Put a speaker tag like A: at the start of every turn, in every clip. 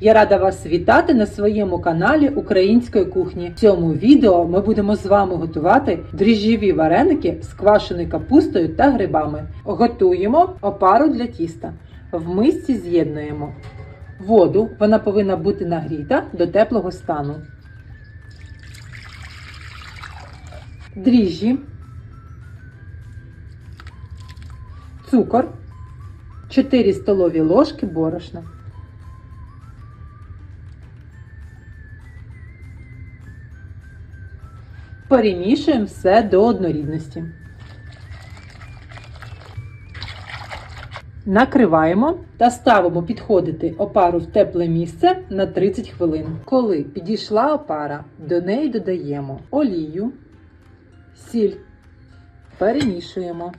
A: Я рада вас вітати на своєму каналі Української кухні. В цьому відео ми будемо з вами готувати дріжджові вареники з квашеною капустою та грибами. Готуємо опару для тіста. В мисці з'єднуємо воду, вона повинна бути нагріта до теплого стану. Дріжджі, цукор, 4 столові ложки борошна. Перемішуємо все до однорідності. Накриваємо та ставимо підходити опару в тепле місце на 30 хвилин. Коли підійшла опара, до неї додаємо олію, сіль, перемішуємо.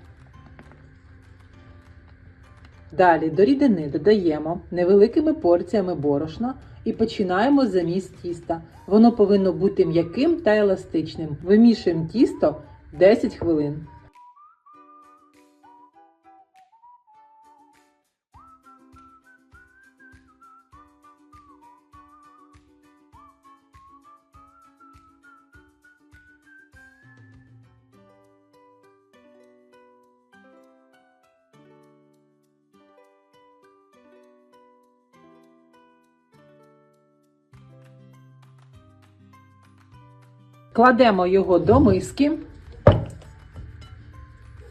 A: Далі до рідини додаємо невеликими порціями борошна і починаємо заміс тіста. Воно повинно бути м'яким та еластичним. Вимішуємо тісто 10 хвилин. Кладемо його до миски,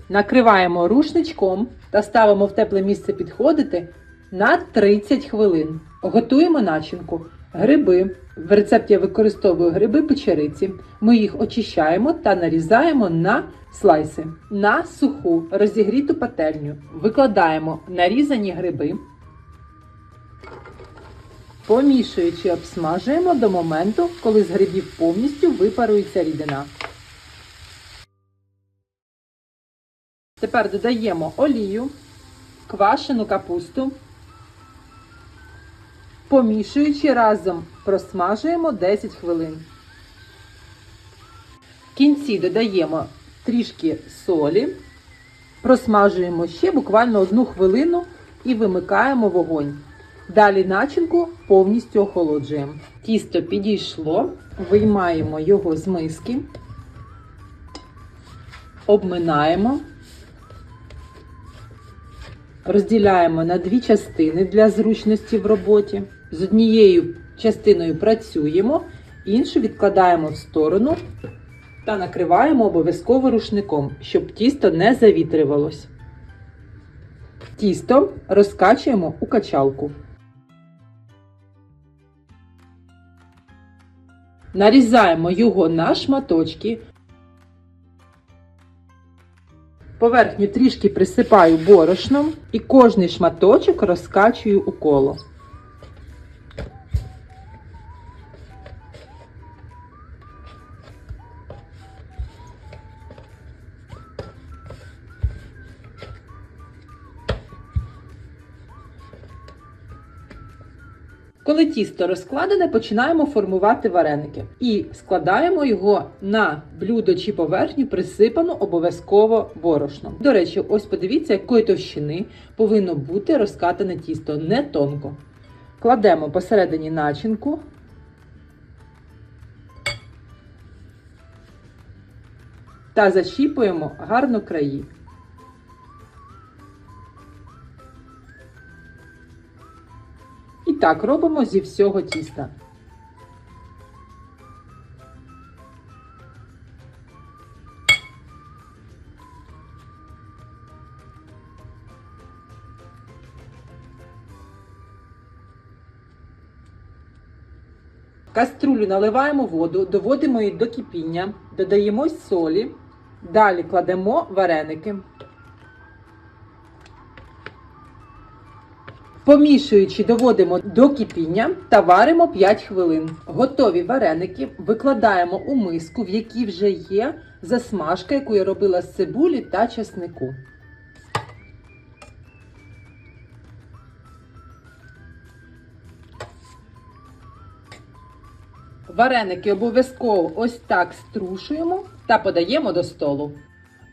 A: накриваємо рушничком та ставимо в тепле місце підходити на 30 хвилин. Готуємо начинку. Гриби. В рецепті я використовую гриби печериці. Ми їх очищаємо та нарізаємо на слайси. На суху розігріту пательню викладаємо нарізані гриби. Помішуючи, обсмажуємо до моменту, коли з грибів повністю випарується рідина. Тепер додаємо олію, квашену капусту. Помішуючи разом, просмажуємо 10 хвилин. В кінці додаємо трішки солі, просмажуємо ще буквально одну хвилину і вимикаємо вогонь. Далі начинку повністю охолоджуємо. Тісто підійшло, виймаємо його з миски, обминаємо, розділяємо на дві частини для зручності в роботі. З однією частиною працюємо, іншу відкладаємо в сторону та накриваємо обов'язково рушником, щоб тісто не завітрювалось. Тісто розкачуємо у качалку. Нарізаємо його на шматочки. Поверхню трішки присипаю борошном і кожний шматочок розкачую у коло. Коли тісто розкладене, починаємо формувати вареники і складаємо його на блюдо чи поверхню, присипану обов'язково борошном. До речі, ось подивіться, якої товщини повинно бути розкатане тісто, не тонко. Кладемо посередині начинку. Та защіпуємо гарно краї. Так робимо зі всього тіста. Каструлю наливаємо воду, доводимо її до кипіння, додаємо солі, далі кладемо вареники. Помішуючи, доводимо до кипіння та варимо 5 хвилин. Готові вареники викладаємо у миску, в якій вже є засмажка, яку я робила з цибулі та чеснику. Вареники обов'язково ось так струшуємо та подаємо до столу.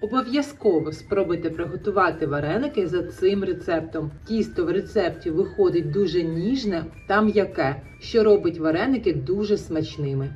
A: Обов'язково спробуйте приготувати вареники за цим рецептом. Тісто в рецепті виходить дуже ніжне та м'яке, що робить вареники дуже смачними.